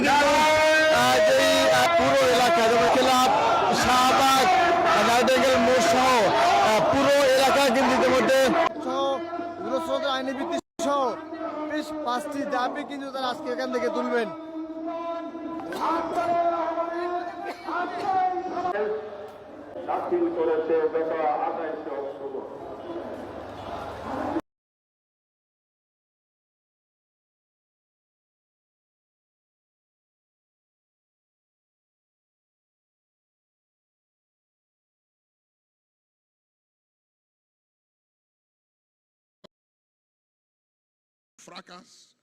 পাচ্ছি কিন্তু যেই পুরো এলাকা যেমন ক্লাব শাহবাগ নাইটেঙ্গেল মোড় সহ পুরো এলাকা কিন্তু ইতিমধ্যে আইনি ভিত্তি সহ বেশ পাঁচটি দাবি কিন্তু তারা আজকে এখান থেকে তুলবেন। দাখিল করেছে fracas